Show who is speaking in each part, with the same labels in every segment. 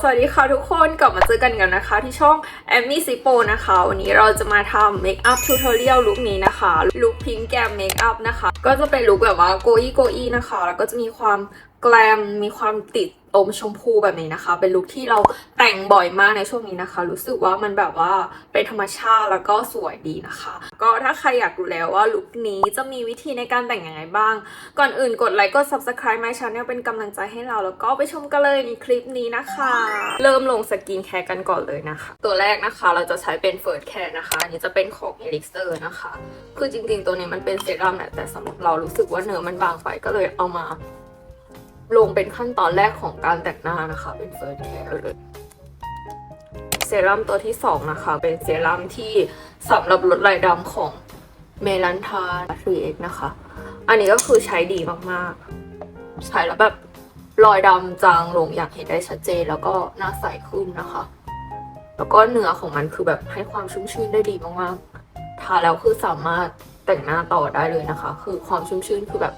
Speaker 1: สวัสดีค่ะทุกคนกลับมาเจอกันกันนะคะ ที่ช่องแอมมี่ซิโปนะคะ วันนี้เราจะมาทำเมคอัพทูทอเรียลลุคนี้นะคะลุคพิงแกมเมคอัพนะคะ ก็จะเป็นลุคแบบว่าโกอี้โกอี้นะคะ แล้วก็จะมีความแกลมมีความติด อมชมพูแบบนี้นะคะ เป็นลุคที่เราแต่งบ่อยมากในช่วงนี้นะคะ รู้สึกว่ามันแบบว่าเป็นธรรมชาติแล้วก็สวยดีนะคะ ก็ถ้าใครอยากรู้แล้วว่าลุคนี้จะมีวิธีในการแต่งยังไงบ้าง ก่อนอื่นกดไลค์กด subscribe my channel เป็นกำลังใจให้เราแล้วก็ไปชมกันเลยในคลิปนี้นะคะ เริ่มลงสกินแคร์กันก่อนเลยนะคะ ตัวแรกนะคะเราจะใช้เป็นเฟิร์สแคร์นะคะอันนี้จะเป็นของ Elixir นะคะ คือจริงๆตัวนี้มันเป็นเซรั่มแหละแต่สำหรับเรารู้สึกว่าเนื้อมันบางไปก็เลยเอามา ลงเป็นขั้นตอนแรกของการแต่งหน้านะคะ เป็นเฟิร์สแคร์เลยเซรั่มตัวที่สองนะคะ เป็นเซรั่มที่สำหรับลดรายดำของเมลันทาทรีเอ็กนะคะ อันนี้ก็คือใช้ดีมากๆ ใช้แล้วแบบรอยดำจางลงอย่างเห็นได้ชัดเจน แล้วก็หน้าใสขึ้นนะคะ แล้วก็เนื้อของมันคือแบบให้ความชุ่มชื่นได้ดีมากๆ ทาแล้วคือสามารถแต่งหน้าต่อได้เลยนะคะ คือความชุ่มชื่นคือแบบ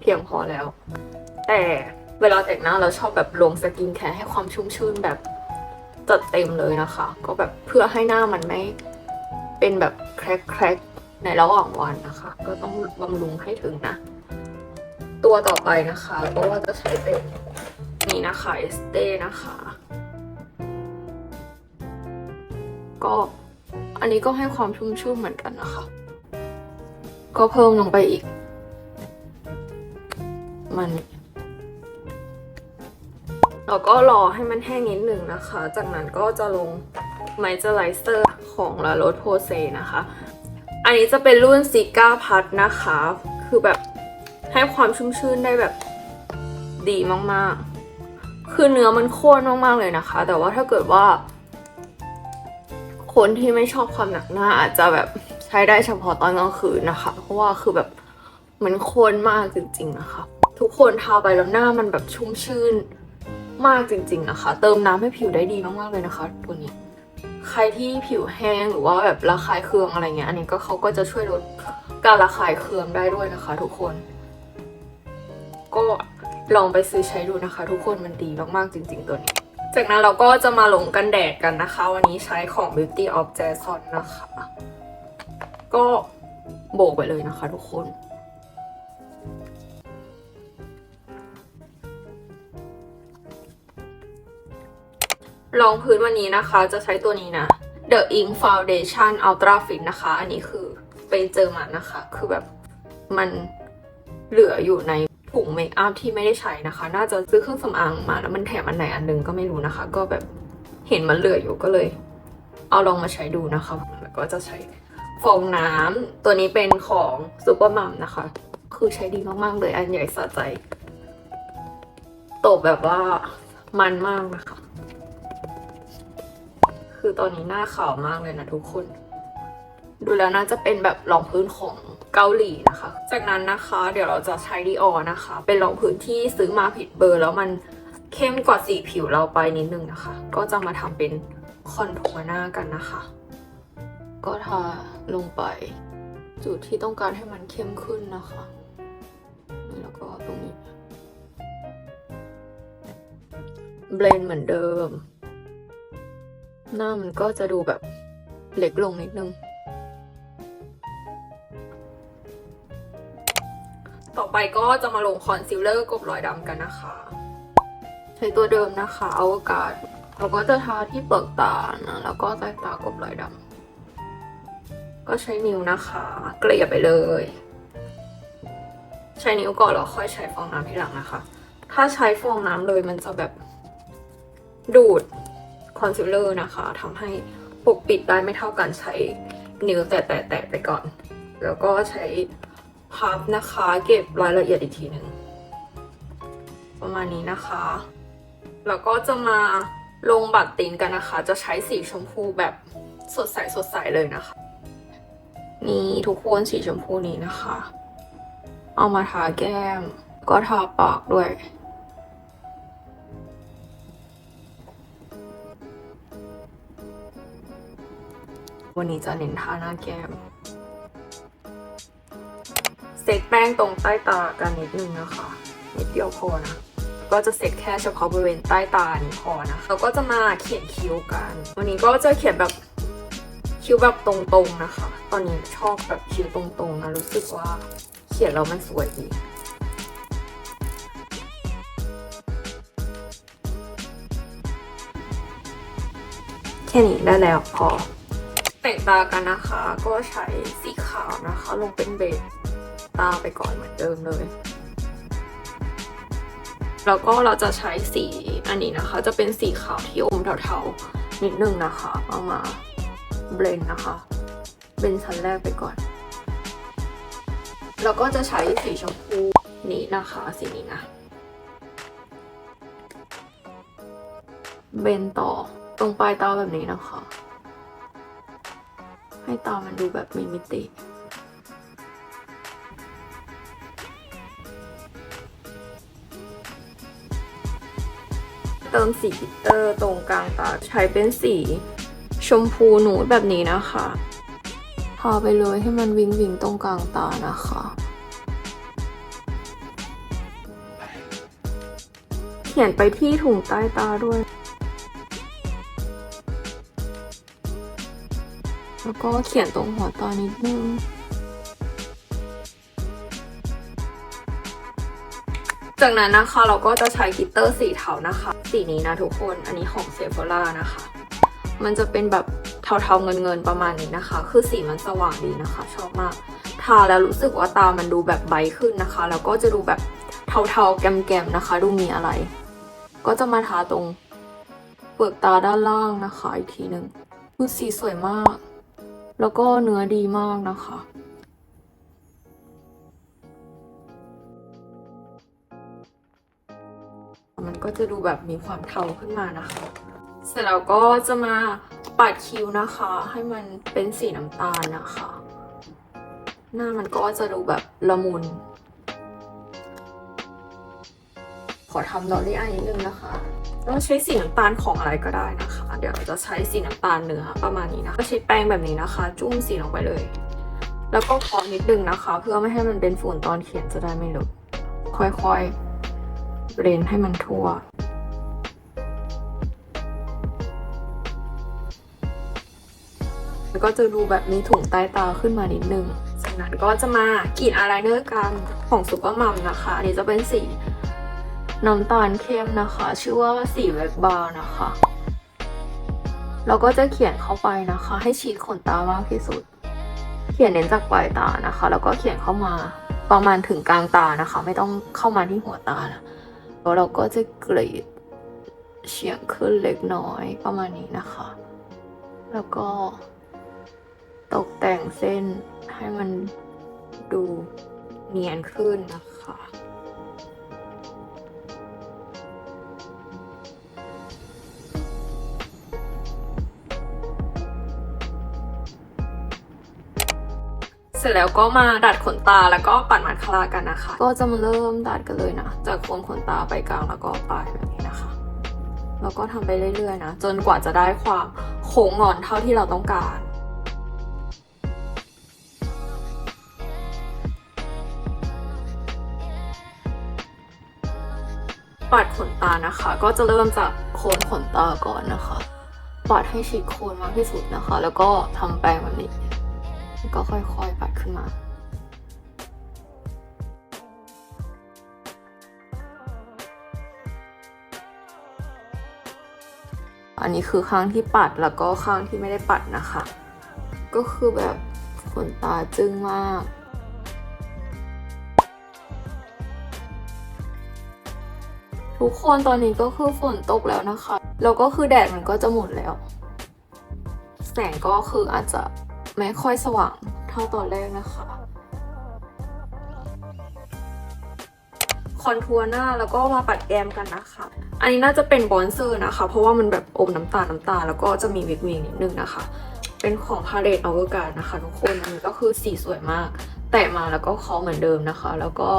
Speaker 1: เพียงพอแล้ว แต่เวลาแต่งหน้าเราชอบแบบลงสกินแคร์ให้ความชุ่มชื่นแบบจัดเต็มเลยนะคะ ก็แบบเพื่อให้หน้ามันไม่เป็นแบบแครกแครกในระหว่างวันนะคะ ก็ต้องบำรุงให้ถึงนะ ตัวต่อไปนะคะก็ว่าจะใช้เป็นนี่นะคะเอสเต้นะคะ ก็อันนี้ก็ให้ความชุ่มชื่นเหมือนกันนะคะ ก็เพิ่มลงไปอีก มัน แล้วก็รอให้มันแห้งนิดหนึ่งนะคะ จากนั้นก็จะลงไมเจอไรเซอร์ของลาโรสโพเซนะคะ อันนี้จะเป็นรุ่นซิก้าพัดนะคะ คือแบบให้ความชุ่มชื่นได้แบบดีมากๆ คือเนื้อมันข้นมากๆเลยนะคะ แต่ว่าถ้าเกิดว่า คนที่ไม่ชอบความหนักหน้าอาจจะแบบใช้ได้เฉพาะตอนกลางคืนนะคะ เพราะว่าคือแบบมันข้นมากจริงๆนะคะ ทุกคนทาไปแล้วหน้ามันแบบชุ่มชื่น มากจริงๆนะคะ เติมน้ำให้ผิวได้ดีมากๆเลยนะคะ ตัวนี้ ใครที่ผิวแห้งหรือว่าแบบระคายเคืองอะไรเงี้ย อันนี้ก็เขาก็จะช่วยลดการระคายเคืองได้ด้วยนะคะ ทุกคน ก็ลองไปซื้อใช้ดูนะคะ ทุกคนมันดีมากๆจริง ๆ ตัวนี้ จากนั้นเราก็จะมาลงกันแดดกันนะคะ วันนี้ใช้ของ Beauty of Jason นะคะ ก็โบกไปเลยนะคะ ทุกคน รองพื้นวันนี้นะคะ จะใช้ตัวนี้นะ The Ink Foundation Ultra Fit นะคะ อันนี้คือไปเจอมานะคะ คือแบบมันเหลืออยู่ในถุงเมคอัพที่ไม่ได้ใช้นะคะ น่าจะซื้อเครื่องสำอางมาแล้วมันแถมอันไหนอันหนึงก็ไม่รู้นะคะ ก็แบบเห็นมันเหลืออยู่ก็เลย เอาลองมาใช้ดูนะคะ แล้วก็จะใช้ฟองน้ำตัวนี้เป็นของซูเปอร์มัมนะคะ คือใช้ดีมากๆเลยอันใหญ่สะใจ ตบแบบว่ามันมากนะคะ คือตอนนี้หน้าขาวมากเลยนะทุกคน ดูแล้วน่าจะเป็นแบบรองพื้นของเกาหลีนะคะ จากนั้นนะคะเดี๋ยวเราจะใช้ดีออนะคะ เป็นรองพื้นที่ซื้อมาผิดเบอร์ แล้วมันเข้มกว่าสีผิวเราไปนิดนึงนะคะ ก็จะมาทำเป็นคอนทัวร์หน้ากันนะคะ ก็ทาลงไป จุดที่ต้องการให้มันเข้มขึ้นนะคะแล้วก็ตรงนี้เบลนเหมือนเดิม หน้ามันก็จะดูแบบเล็กลงนิดนึง ต่อไปก็จะมาลงคอนซีลเลอร์กบรอยดำกันนะคะ ใช้ตัวเดิมนะคะอวกาศเราก็จะทาที่เปลือกตานะแล้วก็ใต้ตากบรอยดำก็ใช้นิ้วนะคะ เกลี่ยไปเลย ใช้นิ้วก่อนแล้วค่อยใช้ฟองน้ำทีหลังนะคะ ถ้าใช้ฟองน้ำเลยมันจะแบบดูด คอนซีลเลอร์นะคะทำให้ปกปิดได้ไม่เท่ากันใช้นิ้วแตะๆๆไปก่อน แล้วก็ใช้พับนะคะ เก็บรายละเอียดอีกทีหนึ่งประมาณนี้นะคะ แล้วก็จะมาลงบัตรตินกันนะคะ จะใช้สีชมพูแบบสดใสสดใสเลยนะคะ นี่ทุกคนสีชมพูนี้นะคะ เอามาทาแก้ม ก็ทาปากด้วย วันนี้จะเน้นทาหน้าแก้มเซตแป้งตรงใต้ตากันนิดนึงนะคะนิดเดียวพอนะก็จะเสร็จแค่เฉพาะบริเวณใต้ตานี้พอนะคะเราก็จะมาเขียนคิ้วกัน วันนี้ก็จะเขียนแบบคิ้วแบบตรงๆนะคะ ตอนนี้ชอบแบบคิ้วตรงๆนะรู้สึกว่าเขียนแล้วมันสวยดีแค่นี้ได้แล้วพอ แต่งตากันนะคะ ก็ใช้สีขาวนะคะ ลงเป็นเบสตาไปก่อนเหมือนเดิมเลย แล้วก็เราจะใช้สีอันนี้นะคะ จะเป็นสีขาวที่อมเทาๆ นิดนึงนะคะเอามาเบลนนะคะเบลนชั้นแรกไปก่อน แล้วก็จะใช้สีชมพูนี้นะคะสีนี้นะเบนต่อตรงปลายตาแบบนี้นะคะ ให้ตามันดูแบบมีมิติเติมสีกิตเตอร์ตรงกลางตาใช้เป็นสี ชมพูหนูดแบบนี้นะคะทาไปเลยให้มันวิงวิงตรงกลางตานะคะ เขียนไปที่ถุงใต้ตาด้วย แล้วก็เขียนตรงหัวตานิดนึงจากนั้นนะคะเราก็จะใช้กิตเตอร์สีเทานะคะ สีนี้นะทุกคนอันนี้ของเซฟ h ล่านะคะ มันจะเป็นแบบเทาๆเงินๆประมาณนี้นะคะ คือสีมันสว่างดีนะคะ ชอบมาก ทาแล้วรู้สึกว่าตามันดูแบบไบขึ้นนะคะ แล้วก็จะดูแบบเทาๆแกมๆนะคะ ดูมีอะไร ก็จะมาทาตรงเปลือกตาด้านล่างนะคะ อีกทีหนึ่งคือสีสวยมาก แล้วก็เนื้อดีมากนะคะมันก็จะดูแบบมีความเทาขึ้นมานะคะ เสร็จแล้วก็จะมาปัดคิ้วนะคะ ให้มันเป็นสีน้ำตาลนะคะ หน้ามันก็จะดูแบบละมุน ขอทำดอลลี่อายนิดนึงนะคะเราใช้สีน้ำตาลของอะไรก็ได้นะคะ เดี๋ยวเราจะใช้สีน้ำตาลเนื้อประมาณนี้นะคะก็ใช้แป้งแบบนี้นะคะ จุ่มสีลงไปเลย แล้วก็เคอนิดนึงนะคะ เพื่อไม่ให้มันเป็นฝุ่นตอนเขียนจะได้ไม่หลุดค่อยๆเรนให้มันทั่วแล้วก็จะดูแบบมีถุงใต้ตาขึ้นมานิดนึง จากนั้นก็จะมากรีดอายไลเนอร์กันของซุปเปอร์มัมนะคะอันนี้จะเป็นสีน้ำตาลเข้มนะคะ ชื่อว่าสีเวกบาร์นะคะ เราก็จะเขียนเข้าไปนะคะ ให้ฉีดขนตามากที่สุด เขียนเน้นจากปลายตานะคะ แล้วก็เขียนเข้ามาประมาณถึงกลางตานะคะ ไม่ต้องเข้ามาที่หัวตานะแล้วเราก็จะกรีดเฉียงขึ้นเล็กน้อยประมาณนี้นะคะ แล้วก็ตกแต่งเส้นให้มันดูเนียนขึ้นนะคะ เสร็จแล้วก็มาดัดขนตาแล้วก็ปัดมัดคารากันนะคะ ก็จะมาเริ่มดัดกันเลยนะ จากโคนขนตาไปกลางแล้วก็ปลายแบบนี้นะคะ แล้วก็ทำไปเรื่อยๆนะ จนกว่าจะได้ความโค้งงอนเท่าที่เราต้องการปัดขนตานะคะ ก็จะเริ่มจากโคนขนตาก่อนนะคะ ปัดให้ชิดโคนมากที่สุดนะคะ แล้วก็ทำแปรงแบบนี้ ก็ค่อยๆปัดขึ้นมาอันนี้คือข้างที่ปัดแล้วก็ข้างที่ไม่ได้ปัดนะคะ ก็คือแบบขนตาจึ้งมาก ทุกคนตอนนี้ก็คือฝนตกแล้วนะคะ แล้วก็คือแดดมันก็จะหมดแล้ว แสงก็คืออาจจะ ไม่ค่อยสว่างเท่าตอนแรกนะคะ คอนทัวร์หน้าแล้วก็มาปัดแก้มกันนะคะ อันนี้น่าจะเป็นบอนเซอร์นะคะ เพราะว่ามันแบบอมน้ำตาลน้ำตาลแล้วก็จะมีวิกวิงนิดนึงนะคะ เป็นของพาเลตอเวอร์การนะคะทุกคน อันนี้ก็คือสีสวยมาก แตะมาแล้วก็เคาะเหมือนเดิมนะคะ แล้วก็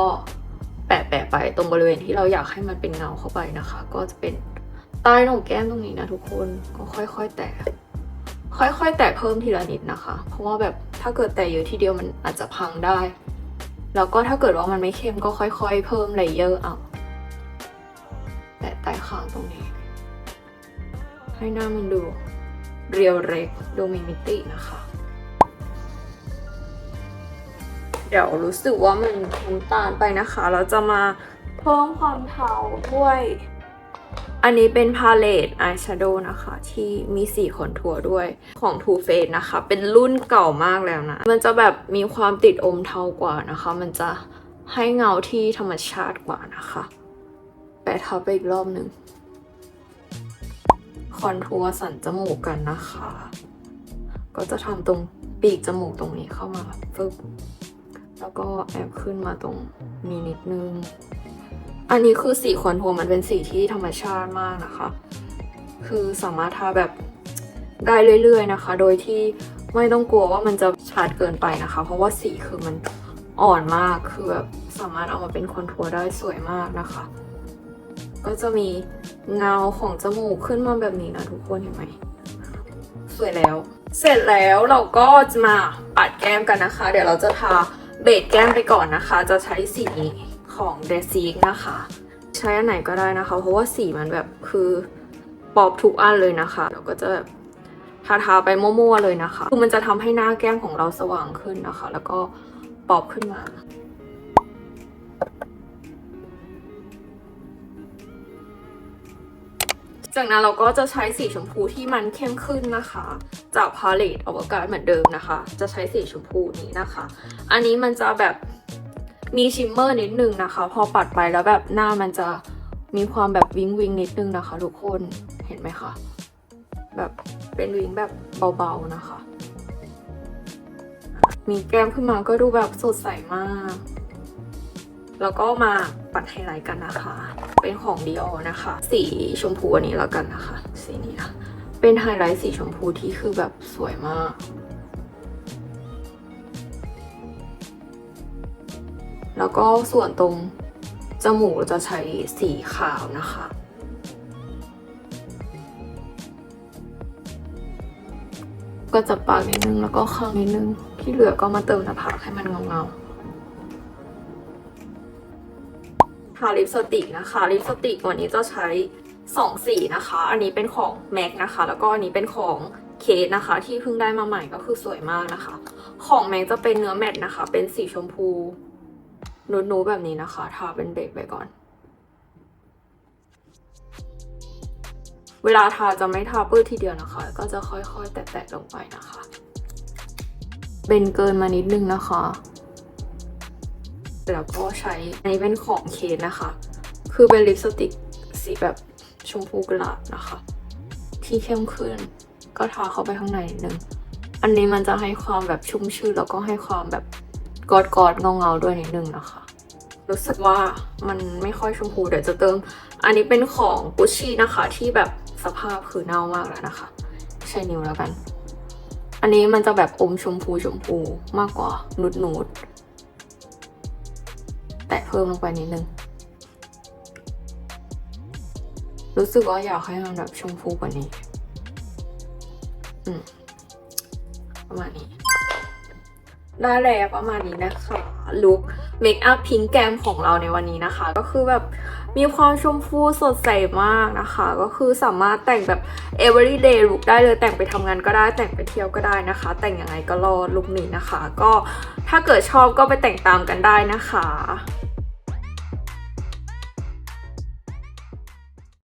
Speaker 1: แปะแปะไปตรงบริเวณที่เราอยากให้มันเป็นเงาเข้าไปนะคะ ก็จะเป็นใต้หนกแก้มตรงนี้นะทุกคน ก็ค่อย ๆ แตะ ค่อยๆ แตะเพิ่มทีละนิดนะคะ เพราะว่าแบบถ้าเกิดแตะเยอะทีเดียวมันอาจจะพังได้ แล้วก็ถ้าเกิดว่ามันไม่เข้มก็ค่อยๆ เพิ่มเลเยอร์เอาแตะใต้คางตรงนี้ ให้หน้ามันดูเรียวเร็กดูมีมิตินะคะ เดี๋ยวรู้สึกว่ามันน้ำตาลไปนะคะ เราจะมาเพิ่มความเทาด้วย อันนี้เป็นพาเลตอายแชโดว์นะคะ ที่มีสีคอนทัวร์ด้วยของ Too Faced นะคะ เป็นรุ่นเก่ามากแล้วนะ มันจะแบบมีความติดอมเทากว่านะคะ มันจะให้เงาที่ธรรมชาติกว่านะคะ แปะทับไปอีกรอบหนึ่งคอนทัวร์สันจมูกกันนะคะ ก็จะทำตรงปีกจมูกตรงนี้เข้ามาฟึบแล้วก็แอบขึ้นมาตรงนี้นิดนึง อันนี้คือสีคอนทัวร์มันเป็นสีที่ธรรมชาติมากนะคะ คือสามารถทาแบบได้เรื่อยๆนะคะ โดยที่ไม่ต้องกลัวว่ามันจะชัดเกินไปนะคะ เพราะว่าสีคือมันอ่อนมาก คือแบบสามารถเอามาเป็นคอนทัวร์ได้สวยมากนะคะ ก็จะมีเงาของจมูกขึ้นมาแบบนี้นะทุกคนเห็นไหม สวยแล้ว เสร็จแล้วเราก็จะมาปัดแก้มกันนะคะ เดี๋ยวเราจะทาเบสแก้มไปก่อนนะคะ จะใช้สีนี้ ของเดซิกนะคะ ใช้อันไหนก็ได้นะคะ เพราะว่าสีมันแบบคือปอบทุกอันเลยนะคะเราก็จะแบบทาทาไปมั่วๆเลยนะคะคือมันจะทำให้หน้าแก้มของเราสว่างขึ้นนะคะ แล้วก็ปอบขึ้นมาจากนั้นเราก็จะใช้สีชมพูที่มันเข้มขึ้นนะคะ จากพาเลตอวกาศเหมือนเดิมนะคะ จะใช้สีชมพูนี้นะคะ อันนี้มันจะแบบ มีชิมเมอร์นิดนึงนะคะ พอปัดไปแล้วแบบหน้ามันจะมีความแบบวิงวิงนิดนึงนะคะ ทุกคนเห็นไหมคะแบบเป็นวิงแบบเบาๆนะคะ มีแก้มขึ้นมาก็ดูแบบสดใสมาก แล้วก็มาปัดไฮไลท์กันนะคะ เป็นของ Dior นะคะ สีชมพูอันนี้แล้วกันนะคะ สีนี้นะเป็นไฮไลท์สีชมพูที่คือแบบสวยมาก แล้วก็ส่วนตรงจมูกเราจะใช้สีขาวนะคะ ก็จะปากนิดนึงแล้วก็ข้างนิดนึง ที่เหลือก็มาเติมหน้าผากให้มันเงาๆทาลิปสติกนะคะ ลิปสติกวันนี้จะใช้2สีนะคะ อันนี้เป็นของ MAC นะคะ แล้วก็อันนี้เป็นของเคสนะคะ ที่เพิ่งได้มาใหม่ก็คือสวยมากนะคะ ของ MAC จะเป็นเนื้อแมตต์นะคะ เป็นสีชมพู นูดๆแบบนี้นะคะทาเป็นเบสไปก่อน เวลาทาจะไม่ทาปื้ดทีเดียวนะคะ ก็จะค่อยๆ แตะๆลงไปนะคะ เป็นเกินมานิดนึงนะคะแล้วก็ใช้อันนี้เป็นของเคสนะคะ คือเป็นลิปสติกสีแบบชมพูกลาบนะคะ ที่เข้มขึ้น ก็ทาเข้าไปข้างในนิดนึง อันนี้มันจะให้ความแบบชุ่มชื่นแล้วก็ให้ความแบบ กอดกอดเงาเงาๆด้วยนิดนึงนะคะ รู้สึกว่ามันไม่ค่อยชมพูเดี๋ยวจะเติม อันนี้เป็นของกุชชี่นะคะที่แบบสภาพคือเน่ามากแล้วนะคะ ใช้นิ้วแล้วกัน อันนี้มันจะแบบอมชมพูชมพูมากกว่านูดนูดๆแตะเพิ่มลงไปนิดนึงรู้สึกว่าอยากให้มันแบบชมพูกว่านี้ อืม ประมาณนี้ ได้แล้วประมาณนี้นะคะลุคเมคอัพพิงแกมของเราในวันนี้นะคะ ก็คือแบบมีความชมพูสดใสมากนะคะ ก็คือสามารถแต่งแบบ everyday look ได้เลยแต่งไปทำงานก็ได้แต่งไปเที่ยวก็ได้นะคะ แต่งยังไงก็รอดลุคนี้นะคะ ก็ถ้าเกิดชอบก็ไปแต่งตามกันได้นะคะ